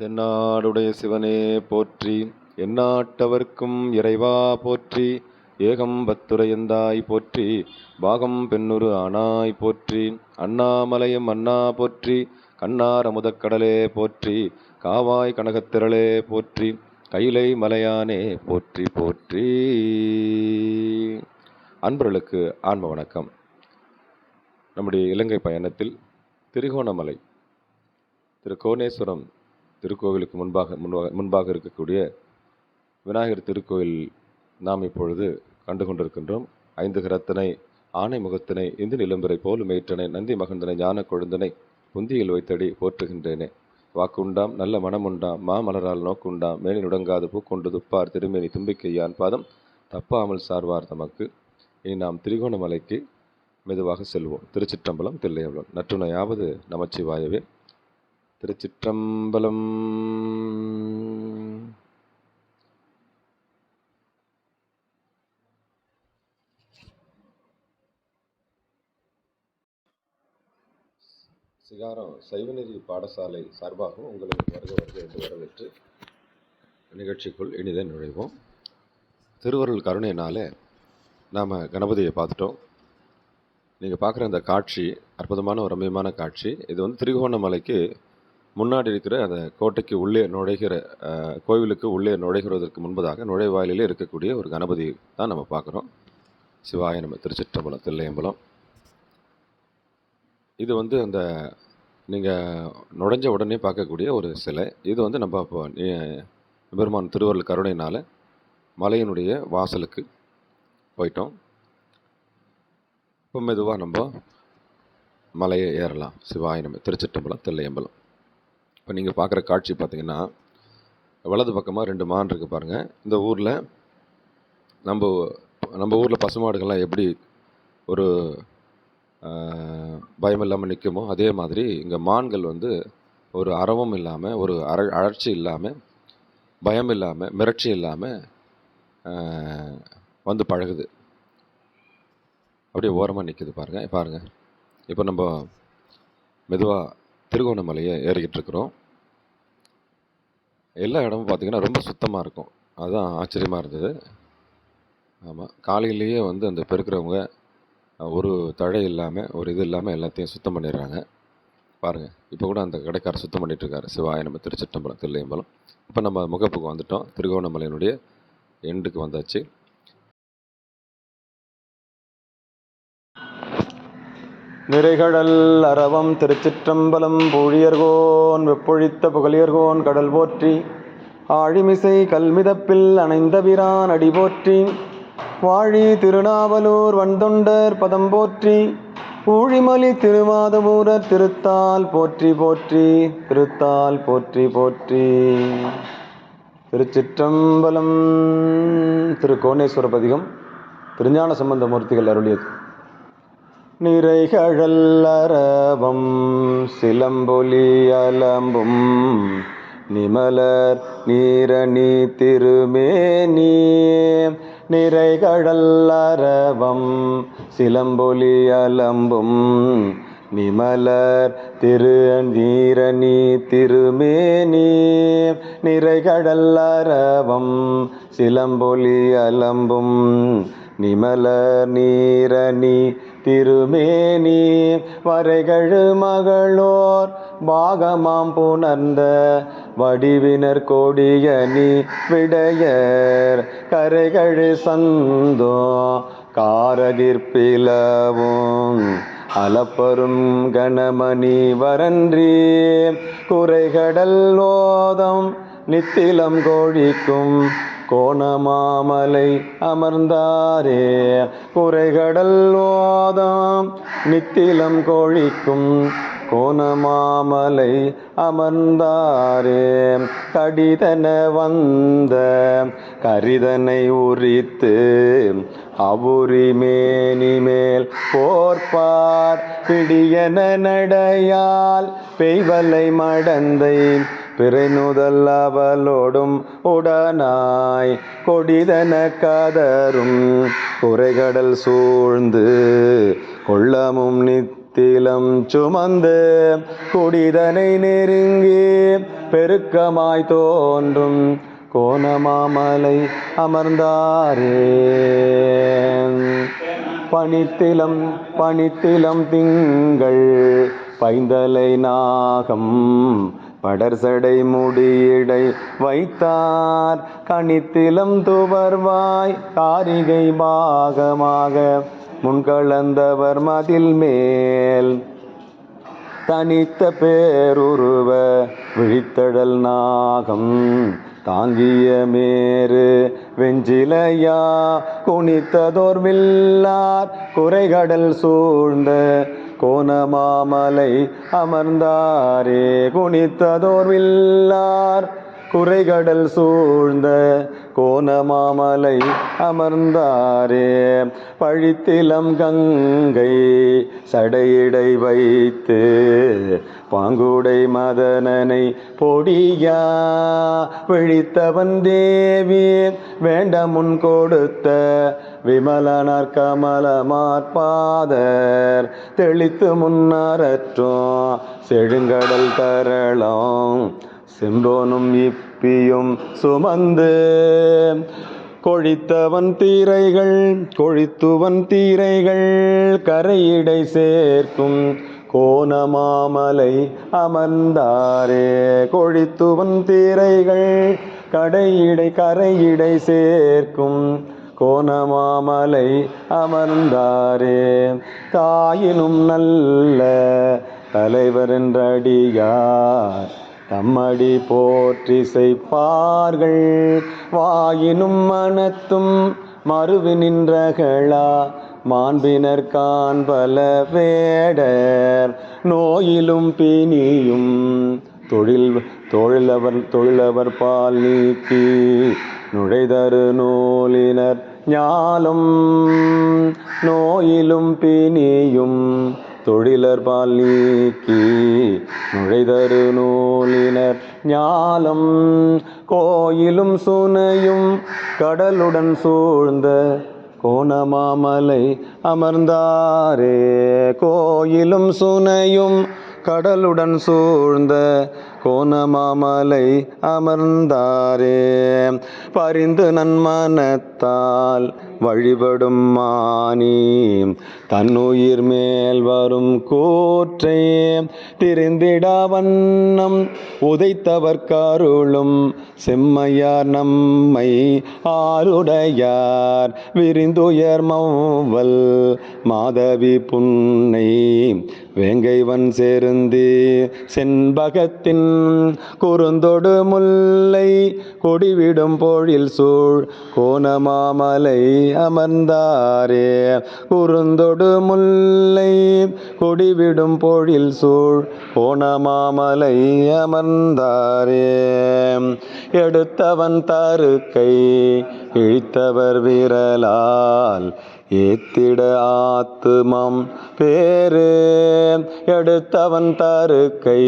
தென்னாடுடைய சிவனே போற்றி எந்நாட்டவர்க்கும் இறைவா போற்றி ஏகம்பத்துரையந்தாய் போற்றி பாகம் பெண்ணுரு ஆனாய் போற்றி அண்ணாமலையும் அண்ணா போற்றி கண்ணார் அமுதக்கடலே போற்றி காவாய் கனகத்திரளே போற்றி கைலை மலையானே போற்றி போற்றி. அன்பர்களுக்கு ஆன்ம வணக்கம். நம்முடைய இலங்கை பயணத்தில் திரிகோணமலை திரு கோணேஸ்வரம் திருக்கோவிலுக்கு முன்பாக முன்பாக முன்பாக இருக்கக்கூடிய விநாயகர் திருக்கோயில் நாம் இப்பொழுது கண்டு கொண்டிருக்கின்றோம் ஐந்து கரத்தனை ஆனை முகத்தினை இந்து நிலம்பரை போல் மேற்றனை நந்தி மகந்தனை ஞான கொழுந்தனை புந்தியில் வைத்தடி போற்றுகின்றேனே. வாக்குண்டாம் நல்ல மனமுண்டாம் மாமலரால் நோக்குண்டாம் மேனி நுடங்காது பூக்கொண்டு துப்பார் திருமேனி தும்பிக்கையான் பாதம் தப்பாமல் சார்வார் தமக்கு. இனி நாம் திரிகோணமலைக்கு மெதுவாக செல்வோம். திருச்சிற்றம்பலம் தில்லையம்பலம். நற்றுணையாவது நமச்சிவாயவே. திருச்சிற்றம்பலம். சிகாரம் சைவநெறி பாடசாலை சார்பாகவும் உங்களுக்கு வருக வருக என்று வரவேற்று நிகழ்ச்சிக்குள் இனிதே நுழைவோம். திருவருள் கருணையினால நாம் கணபதியை பார்த்துட்டோம். நீங்கள் பார்க்குற அந்த காட்சி அற்புதமான ஒரு ரம்மியமான காட்சி. இது வந்து திருகோணமலைக்கு முன்னாடி இருக்கிற அந்த கோட்டைக்கு உள்ளே நுழைகிற கோவிலுக்கு உள்ளே நுழைகிறதற்கு முன்பதாக நுழைவாயிலே இருக்கக்கூடிய ஒரு கணபதி தான் நம்ம பார்க்குறோம். சிவாய நம்ம திருச்சிற்றம்பலம் தில்லையம்பலம். இது வந்து அந்த நீங்கள் நுழைஞ்ச உடனே பார்க்கக்கூடிய ஒரு சிலை. இது வந்து நம்ம இப்போ நீ- பெருமான் திருவருள் கருணையினால் மலையினுடைய வாசலுக்கு போயிட்டோம். இப்போ மெதுவாக நம்ம மலையை ஏறலாம். சிவாயினம் திருச்சிட்டம்பலம் திருச்சிற்றம்பலம் தில்லையம்பலம். இப்போ நீங்கள் பார்க்குற காட்சி பார்த்தீங்கன்னா வலது பக்கமாக ரெண்டு மான் இருக்குது பாருங்கள் இந்த ஊரில் நம்ம நம்ம ஊரில் பசுமாடுகள்லாம் எப்படி ஒரு பயம் இல்லாமல் நிற்குமோ அதே மாதிரி இங்கே மான்கள் வந்து ஒரு அறவும் இல்லாமல் ஒரு அர அழற்சி இல்லாமல் பயம் இல்லாமல் மிரட்சி இல்லாமல் வந்து பழகுது. அப்படியே ஓரமாக நிற்குது பாருங்கள் பாருங்கள் இப்போ நம்ம மெதுவாக திருகோணமலையை ஏறிக்கிட்டு இருக்கிறோம் எல்லா இடமும் பார்த்திங்கன்னா ரொம்ப சுத்தமாக இருக்கும். அதுதான் ஆச்சரியமாக இருந்தது. ஆமாம் காலையிலேயே வந்து அந்த பெருக்கிறவங்க ஒரு தழை இல்லாமல் ஒரு இது இல்லாமல் எல்லாத்தையும் சுத்தம் பண்ணிடுறாங்க. பாருங்கள் இப்போ கூட அந்த கடைக்காரர் சுத்தம் பண்ணிகிட்ருக்காரு சிவாய நம்ம திருச்சிட்டம்பலம் தில்லையம்பலம். இப்போ நம்ம முகப்புக்கு வந்துட்டோம். திருகோணமலையினுடைய எண்டுக்கு வந்தாச்சு. நிறைகடல் அரவம் திருச்சிற்றம்பலம் பூழியர்கோன் வெப்பொழித்த புகழியர்கோன் கடல் போற்றி ஆழிமிசை கல்மிதப்பில் அணைந்த பிரான் அடி போற்றி வாழி திருநாவலூர் வண்தொண்டர் பதம் போற்றி ஊழிமலி திருவாதபூரர் திருத்தால் போற்றி போற்றி திருத்தால் போற்றி போற்றி. திருச்சிற்றம்பலம் திரு கோணேஸ்வர பதிகம் திருஞான சம்பந்த மூர்த்திகள் அருளியது. நிறைகழல்லரவம் சிலம்பொலி அலம்பும். நிமலர் நீரணி திருமேனி நிறைகழல்லரவம் சிலம்பொலி அலம்பும். நிமலர் திரு நீரணி திருமேனி நிறைகடல்லரவம் சிலம்பொலி அலம்பும். நிமலர் நீரணி திருமேனி வரைகழு மகளோர் பாகமாம் புணர்ந்த வடிவினர் கொடியணி விடையர். கரைகழு சந்தோ காரகிற்பிலவும் அலப்பரும் கணமணி வரன்றி. குறைகடல் ஓதம் நித்திலம் கோழிக்கும் கோணமாமலை அமர்ந்தாரே. குறைகடல் ஓதம் நித்திலம் கோழிக்கும் கோணமாமலை அமர்ந்தாரே. கடிதன வந்த கரிதனை உரித்து அவுரி மேனி மேல் போர்ப்பார் பிடியன நடையால் பெய்வலை மடந்தை பிறைநுதல் அவளோடும் உடனாய் கொடிதன கதரும். குறைகடல் சூழ்ந்து கொள்ளமும் நித்திலம் சுமந்து குடிதனை நெருங்கி பெருக்கமாய் தோன்றும் கோணமாமலை அமர்ந்தாரே. பனித்திலம் பனித்திலம் திங்கள் பைந்தலை நாகம் படர்சடை முடியடை வைத்தார். கணித்திலம் துவர்வாய் காரிகை பாகமாக முன்கலந்தவர் மதில் மேல். தனித்த பேருருவ விழித்தடல் நாகம் தாங்கிய மேரு வெஞ்சிலையா. குனித்ததோர் வில்லார் குறைகடல் சூழ்ந்த கோணமாமலை அமர்ந்தாரே குனித்ததோர் வில்லார் குறைகடல் சூழ்ந்த கோணமாமலை அமர்ந்தாரே. பழித்திலம் கங்கை சடையிடை வைத்து பாங்குடை மதனனை பொடியா விழித்தவன் தேவி வேண்ட முன் கொடுத்த விமலனார் கமலமார்பாதர் தெளித்து முன்னரற்றும் செழுங்கடல் தரளம். செம்போனும் சிற்பியும் சுமந்து கொழித்தவன் தீரைகள் கொழித்துவன் தீரைகள் கரையிடை சேர்க்கும் கோணமாமலை அமர்ந்தாரே. கொழித்துவன் தீரைகள் கடையிடை கரையிடை சேர்க்கும் கோணமாமலை அமர்ந்தாரே. தாயினும் நல்ல தலைவர் என்றடியார். தம்மடி போற்றிசைப்பார்கள். வாயினும் மனத்தும் மறுவி நின்றகளா. மாண்பினர் காண்பல வேடர். நோயிலும் பிணியும் தொழில் தொழிலவர் தொழிலவர் பால் நீக்கி நுழைதரு நூலினர் ஞாலும். நோயிலும் பிணியும் தொழிலர் பால் நீக்கி நுழைதரு நூலினர் ஞாலம். கோயிலும் சுனையும் கடலுடன் சூழ்ந்த கோணமாமலை அமர்ந்தாரே. கோயிலும் சுனையும் கடலுடன் சூழ்ந்த கோணமாமலை அமர்ந்தாரே. பரிந்து நன்மனத்தால் வழிபடும் மானி. தன்னுயிர் மேல் வரும் கூற்றை திரிந்திடா வண்ணம். உதைத்தவர் கருளும் செம்மையார் நம்மை ஆருடையார் விரிந்துயர் மௌவல் மாதவி புன்னை. வேங்கைவன் சேர்ந்து செண்பகத்தின் குறுந்தொடு முல்லை கொடிவிடும் பொழில் சூழ் கோணமாமலை அமர்ந்தாரே. குறுந்தொடு முல்லை கொடிவிடும் பொழில் சூழ் கோணமாமலை அமர்ந்தாரே. எடுத்தவன் தருக்கை இழித்தவர் விரலால் ஏத்திட ஆத்துமம் பேரு. எடுத்தவன் தருக்கை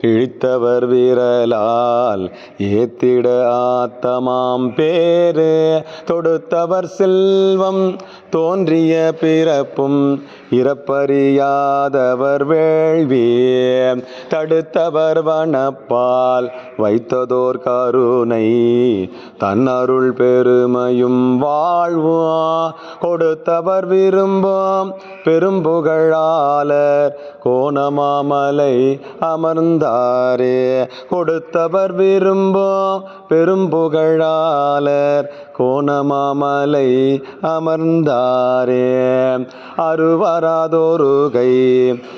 இழித்தவர் விரலால் ஏத்திட ஆத்தமாம் பேரு. தொடுத்தவர் செல்வம் தோன்றிய பிறப்பும் இறப்பறியாதவர் வேள்வி. தடுத்தவர் வனப்பால் வைத்ததோர் கருணை தன்னருள் பெருமையும் வாழ்வோ. கொடுத்தவர் விரும்பும் பெரும்புகழாளர் கோணமாமலை அமர்ந்தாரே. கொடுத்தவர் விரும்பும் பெரும்புகழாளர் கோணமாமலை அமர்ந்தாரே. அருவராதோரு கை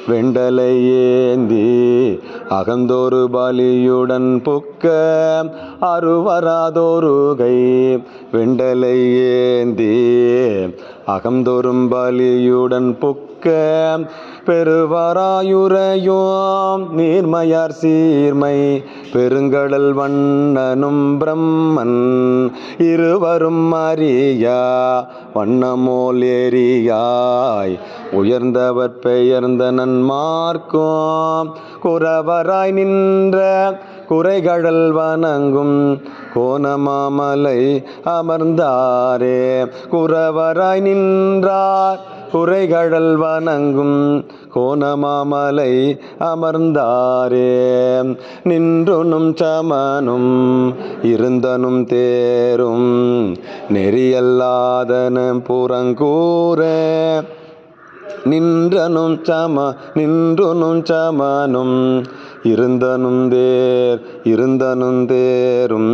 வெண்டலை ஏந்தி அகந்தோரு பலியுடன் புக்க. அருவராதோரு கை வெண்டலை ஏந்தி அகந்தோறும் பலியுடன் புக்க. பெருவராயுரையோம் நீர்மையார் சீர்மை பெருங்கடல் வண்ணனும் பிரம்மன் இருவரும் அறியா வண்ணமோல் ஏரியாய் உயர்ந்தவர் பெயர்ந்த நன்மார்க்கும் குறவராய் நின்ற குறைகடல் வணங்கும் கோணமாமலை அமர்ந்தாரே. குறவராய் நின்றார் குறைகடல் வணங்கும் கோணமாமலை அமர்ந்தாரே. நின்றுனும் சமனும் இருந்தனும் தேரும் நெறியல்லாதன புறங்கூற. நின்றனும் சம நின்றுனும் சமனும் இருந்தனும் தேர் இருந்தனும் தேரும்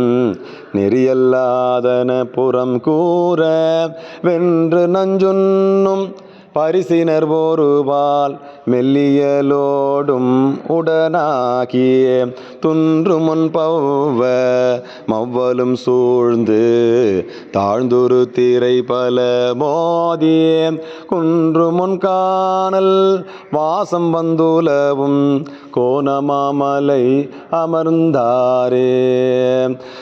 நெறியல்லாதன புறம் கூற வென்று நஞ்சுண்ணும் பரிசினர் ஒருவால் மெல்லியலோடும் உடனாகிய துன்று முன் பௌவ மவ்வலும் சூழ்ந்து தாழ்ந்துரு திரை பல மோதிய குன்று முன் காணல் வாசம் வந்துலவும் கோணமாமலை அமர்ந்தாரே.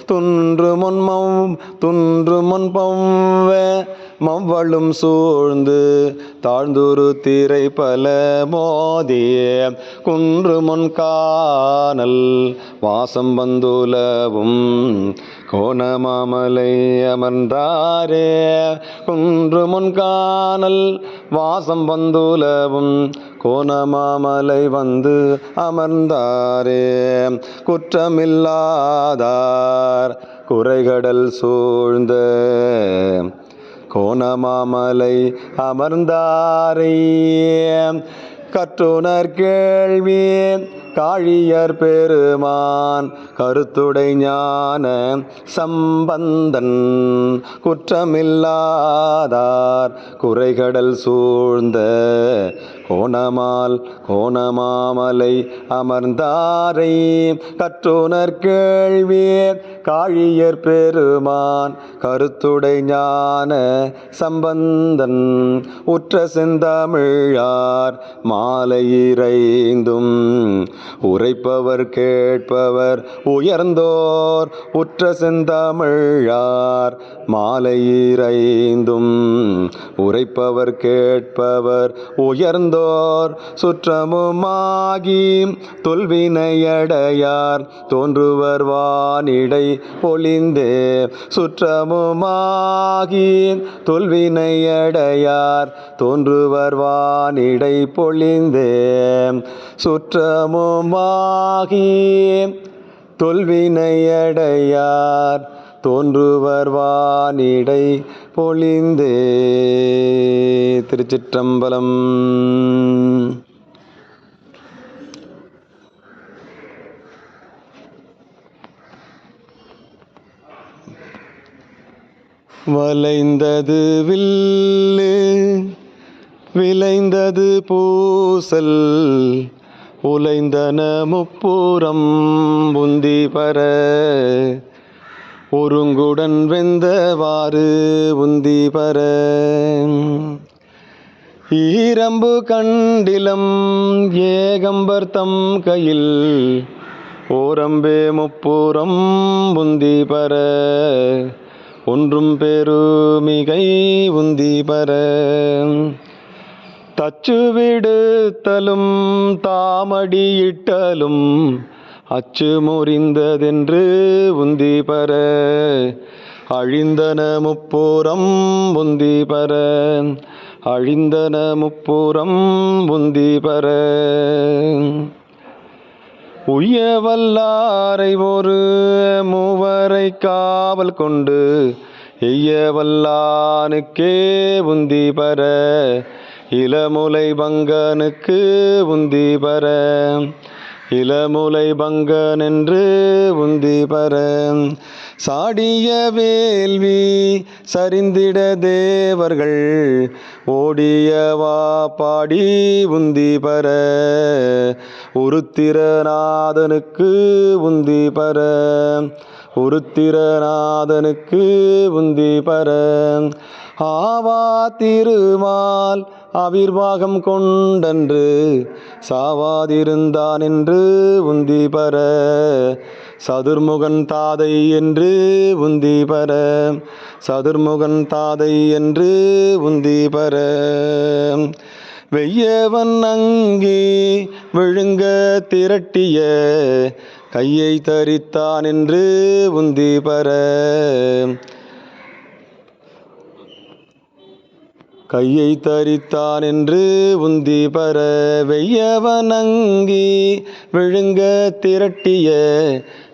துன்று முன் மவ் துன்று முன் பௌவ மவ்வளும் சூழ்ந்து தாழ்ந்துரு திரை பல மோதிய. குன்று முன் காணல் வாசம் வந்துலவும் கோணமாமலை அமர்ந்தாரே. குன்று முன் காணல் வாசம் வந்துலவும் கோணமாமலை வந்து அமர்ந்தாரே. குற்றமில்லாதார் குறைகடல் சூழ்ந்த கோணமாமலை அமர்ந்தாரே. கற்றுணர் கேள்வி காழியர் பெருமான் கருத்துடை ஞான சம்பந்தன் குற்றமில்லாதார் குறைகடல் சூழ்ந்த கோணமால் கோணமாமலை அமர்ந்தாரை கற்றுணர் கேள்வியர் காழியர் பெருமான் கருத்துடை ஞான சம்பந்தன் உற்ற செந்தமிழார் மாலை இறைந்தும் உரைப்பவர் கேட்பவர் உயர்ந்தோர் உற்ற செந்தமிழார் மாலையிறைந்தும் உரைப்பவர் கேட்பவர் உயர்ந்தோர் சுற்றமுமாகி தொல்வினையடையார் தோன்றுவர் வானிடை பொழிந்தே சுற்றமுமாகி தொல்வினையடையார் தோன்றுவர் வானிடை பொழிந்தே சுற்றமுமாகி தொல்வினையடையார் தோன்றுவர் வானிடை பொழிந்தே. திருச்சிற்றம்பலம். வளைந்தது வில்லு விளைந்தது பூசல் உலைந்தன முப்புறம் புந்தி பர. ஒருங்குடன் வெந்தவாறு உந்தி பர. ஈரம்பு கண்டிலம் ஏகம்பர் தம் கையில். ஓரம்பே முப்புறம் புந்தி பர. ஒன்றும் பெருமிகை உந்தி பர. தச்சு விடுத்தலும் தாமடியிட்டலும் அச்சு முறிந்ததென்று உந்தி பர. அழிந்தன முப்பூரம் உந்தி பர. அழிந்தன முப்பூரம் உந்தி பர. உய்ய வல்லாரை ஒரு மூவரை காவல் கொண்டு எய்ய வல்லானுக்கே உந்தி பர. இளமுலை பங்கனுக்கு உந்தி பர. இளமுலை பங்கன் என்று உந்தி பர. சாடிய வேள்வி சரிந்திட தேவர்கள் ஓடியவா பாடி உந்தி பர. உருத்திரநாதனுக்கு உந்தி பர. உருத்திரநாதனுக்கு உந்தி பர. ஆவா திருமால் அவிர்வாகம் கொண்டன்று சாவாதிருந்தான் என்று உந்தி பர. சதுர்முகன் தாதை என்று உந்தி பர. சதுர்முகன் தாதை என்று உந்தி பர. வெய்யவன் அங்கி விழுங்க திரட்டிய கையை தரித்தான் என்று உந்தி பர. கையை தரித்தான் என்று உந்தி பர வெய்யவனங்கி விழுங்க திரட்டிய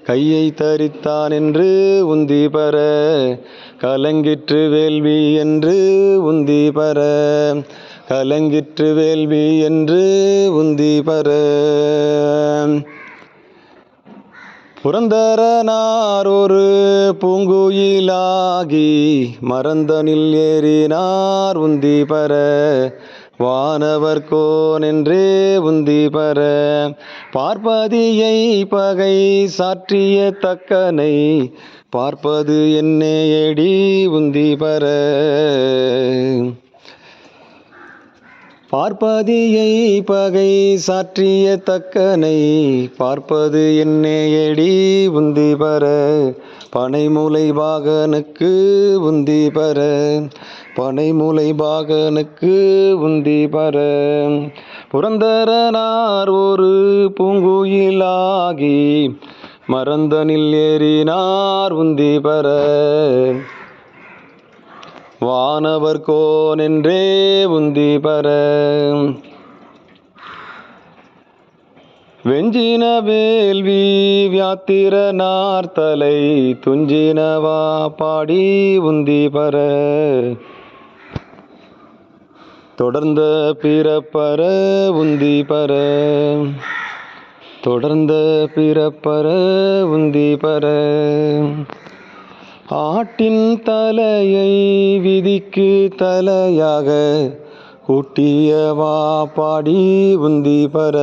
கையை தரித்தான் என்று உந்தி பர கலங்கிற்று வேள்வி என்று உந்தி பர கலங்கிற்று வேள்வி என்று உந்தி பர புரந்தரனார் ஒரு பூங்குயிலாகி மறந்தனில் ஏறினார் உந்தி பர வானவர் கோனென்றே உந்தி பர பார்ப்பதியை பகை சாற்றிய தக்கனை பார்ப்பது என்னேயடி உந்தி பர பார்ப்பதியை பகை சாற்றிய தக்கனை பார்ப்பது என்னேயடி உந்தி பர பனைமுலை பாகனுக்கு உந்தி பர பனைமுலை பாகனுக்கு உந்தி பர புரந்தரனார் ஒரு பூங்குயிலாகி மறந்தனில் ஏறினார் உந்தி பர வானவர் கோனென்றே உந்தி பர. வெஞ்சின வேள்வி வியாத்திர நார்த்தலை துஞ்சினவா பாடி உந்தி பர. தொடர்ந்த பிறப்பர உந்தி பர. தொடர்ந்த பிறப்பர உந்தி பர. ஆட்டின் தலையை விதிக்கு தலையாக கூட்டியவா பாடி உந்தி பர.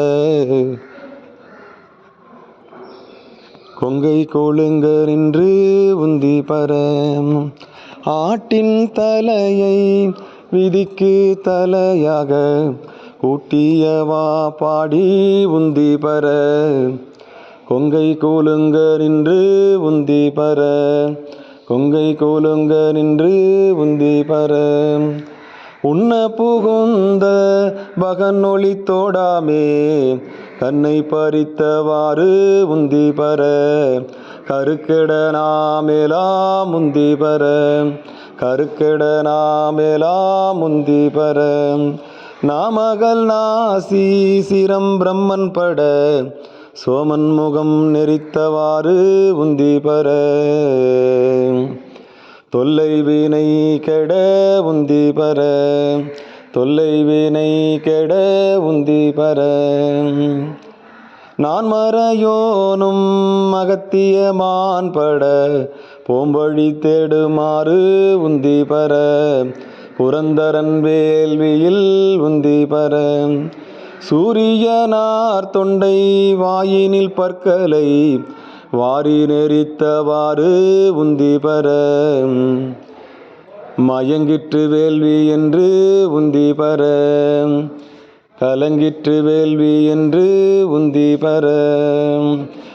கொங்கை கொழுங்க நின்று உந்தி பர. ஆட்டின் தலையை விதிக்கு தலையாக கூட்டியவா பாடி உந்தி பர. கொங்கை கூலுங்க நின்று உந்தி பர. கொங்கை கோலுங்க நின்று உந்தி பர. உண்ண புகுந்த பகன் ஒளி தோடாமே கண்ணை பறித்தவாறு உந்தி பர. கருக்கெட நாமேலாம் முந்தி பர. கருக்கெட நாமேலாம் முந்தி பர. நாமகள் நாசி சிரம் பிரம்மன் பட. சோமன்முகம் நெறித்தவாறு உந்தி பர தொல்லை வீணை கெட உந்தி பர தொல்லை வீணை கெட உந்தி பர நான் மறையோனும் மகத்தியமான் பட. போம்பழி தேடுமாறு உந்தி பர புரந்தரன் வேள்வியில் உந்தி பர சூரியனார் தொண்டை வாயினில் பற்களை வாரி நெறித்தவாறு உந்தி பர மயங்கிற்று வேள்வி என்று உந்தி பர கலங்கிற்று வேள்வி என்று உந்தி பர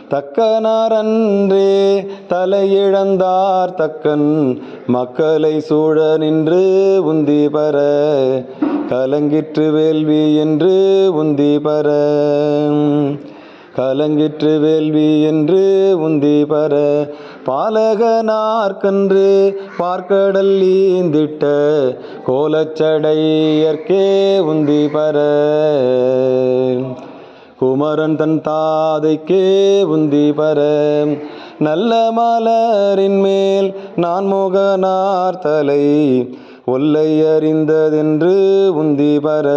தக்கனாரன்றே தலையிழந்தார் தக்கன். மக்களை சூழ நின்று உந்தி பர. கலங்கிற்று வேள்வி என்று உந்தி பர. கலங்கிற்று வேள்வி என்று உந்தி பர. பாலகனார்கன்று பார்க்கடல் ஈந்திட்ட. கோலச்சடையர்க்கே உந்தி பர. குமரன் தன் தாதைக்கே உந்தி பர நல்ல மலரின் மேல் நான் முகனார் தலை. ஒல்லை அறிந்ததென்று உந்தி பர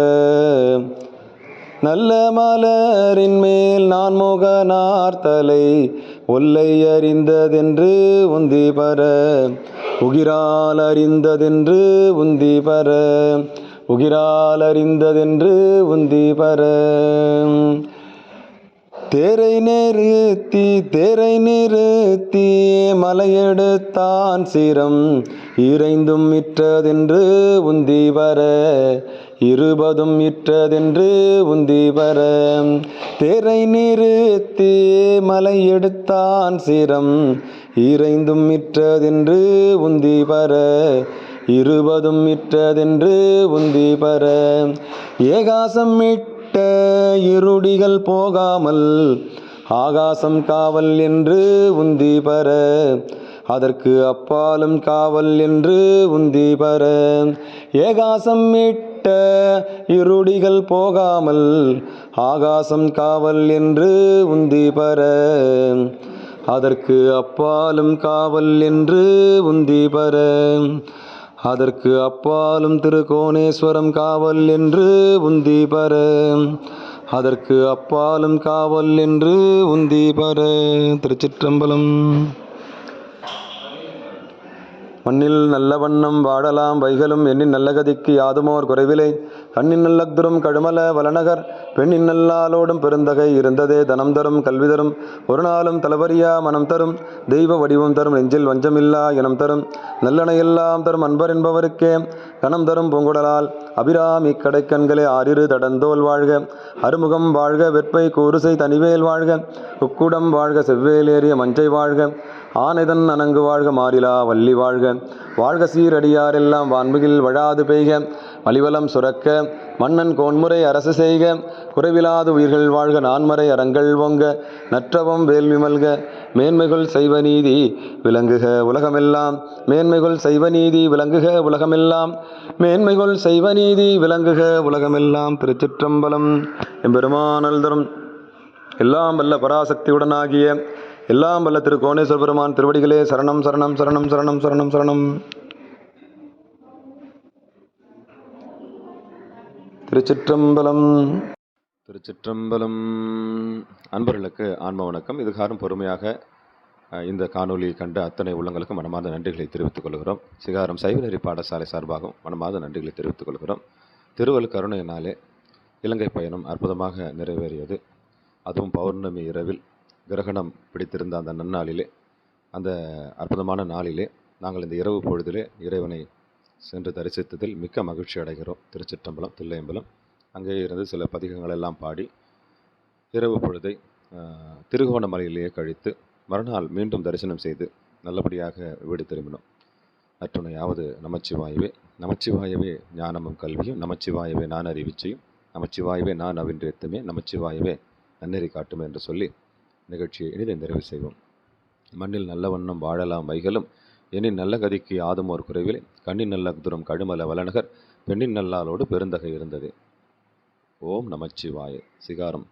நல்ல மலரின் மேல் நான் முகனார்த்தலை ஒல்லை அறிந்ததென்று உந்தி பர உகிரால் அறிந்ததென்று உந்தி பர உகிரால் அறிந்ததென்று உந்தி பர. தேரை நிறுத்தி தேரை நிறுத்தி மலையெடுத்தான் சிரம். இறைந்தும் இற்றதென்று உந்தி வர இருபதும் இற்றதென்று உந்தி வர தேரை நிறுத்தி மலையெடுத்தான் சிரம். இறைந்தும் இற்றதென்று உந்தி வர இருபதும் இற்றதென்று உந்தி பெற ஏகாசம் இட்ட இருடிகள் போகாமல் ஆகாசம் காவல் என்று உந்தி பெற அதற்கு அப்பாலும் காவல் என்று உந்தி பெற ஏகாசம் மீட்ட இருடிகள் போகாமல் ஆகாசம் காவல் என்று உந்தி பெற அதற்கு அப்பாலும் காவல் என்று உந்தி பெற அதற்கு அப்பாலும் திருகோணேஸ்வரம் காவல் என்று உந்தி பர. அதற்கு அப்பாலும் காவல் என்று உந்தி பர. திருச்சிற்றம்பலம். மண்ணில் நல்ல வண்ணம் வாழலாம் வைகளும் எண்ணின் நல்ல கதிக்கு யாதுமோர் குறைவிலை. கண்ணின் நல்லக்துரும் கழுமல வலநகர் பெண்ணின் நல்லாலோடும் பெருந்தகை இருந்ததே தனம் தரும் கல்வி தரும். ஒரு நாளும் தளவரியா மனம் தரும் தெய்வ வடிவம் தரும் நெஞ்சில் வஞ்சமில்லா இனம் தரும். நல்லனையெல்லாம் தரும் அன்பர் என்பவருக்கே கணம் தரும் பூங்குடலால். அபிராமி கடைக்கண்களே ஆறிரு தடந்தோல் வாழ்க. அருமுகம் வாழ்க வெப்பை கூறுசை தனிவேல் வாழ்க. உக்குடம் வாழ்க செவ்வேலேறிய மஞ்சை வாழ்க. ஆனைதன் அணங்கு வாழ்க மாறிலா வள்ளி வாழ்க. வாழ்க சீரடியாரெல்லாம் வான்மிகில் வழாது பெய்க. வலிவலம் சுரக்க மன்னன் கோன்முறை அரசு செய்க. குறைவிலாது உயிர்கள் வாழ்க நான்மறை அறங்கள் ஒங்க நற்றவம் வேல்விமல்க மேன்மைகள் செய்வ நீதி விளங்குக உலகமெல்லாம். மேன்மைகள் செய்வ நீதி விளங்குக உலகமெல்லாம். மேன்மைகள் செய்வ நீதி விளங்குக உலகமெல்லாம். திருச்சிற்றம்பலம் எம்பெருமானல் தரும். எல்லாம் வல்ல பராசக்தியுடனாகிய எல்லாம் வல்ல திரு கோணேஸ்வர பெருமான் திருவடிகளே சரணம் சரணம் சரணம் சரணம் சரணம் சரணம். திருச்சிற்றம்பலம். திருச்சிற்றம்பலம். அன்பர்களுக்கு ஆன்ம வணக்கம். இதுகாரும் பொறுமையாக இந்த காணொலியை கண்ட அத்தனை உள்ளங்களுக்கும் மனமார்ந்த நன்றிகளை தெரிவித்துக் கொள்கிறோம். சிகாரம் சைவநெறி பாடசாலை சார்பாகவும் மனமார்ந்த நன்றிகளை தெரிவித்துக் கொள்கிறோம். திருவள் கருணையினாலே இலங்கை பயணம் அற்புதமாக நிறைவேறியது. அதுவும் பௌர்ணமி இரவில் கிரகணம் பிடித்திருந்த அந்த நன்னாளிலே அந்த அற்புதமான நாளிலே நாங்கள் இந்த இரவு பொழுதிலே இறைவனை சென்று தரிசித்ததில் மிக்க மகிழ்ச்சி அடைகிறோம். திருச்சிற்றம்பலம் தில்லையம்பலம். அங்கே இருந்து சில பதிகங்கள் எல்லாம் பாடி இரவு பொழுதை திருகோணமலையிலேயே கழித்து மறுநாள் மீண்டும் தரிசனம் செய்து நல்லபடியாக வீடு திரும்பினோம். அற்றுணையாவது நமச்சிவாயவே நமச்சிவாயவே ஞானமும் கல்வியும் நமச்சிவாயவே நான் அறிவிச்சையும் நமச்சிவாயவே நான் அவின்றெத்துமே நமச்சிவாயவே நன்னெறி காட்டுமே என்று சொல்லி நிகழ்ச்சியை இனிதை நிறைவு செய்வோம். மண்ணில் நல்ல வண்ணம் வாழலாம் வைகளும் எனின் நல்ல கதிக்கு ஆதுமோர் குறைவில் கண்ணின் நல்ல துரம் கழுமல வலநகர் பெண்ணின் நல்லாலோடு பெருந்தகை இருந்தது. ஓம் நமச்சிவாய. சிகாரம்.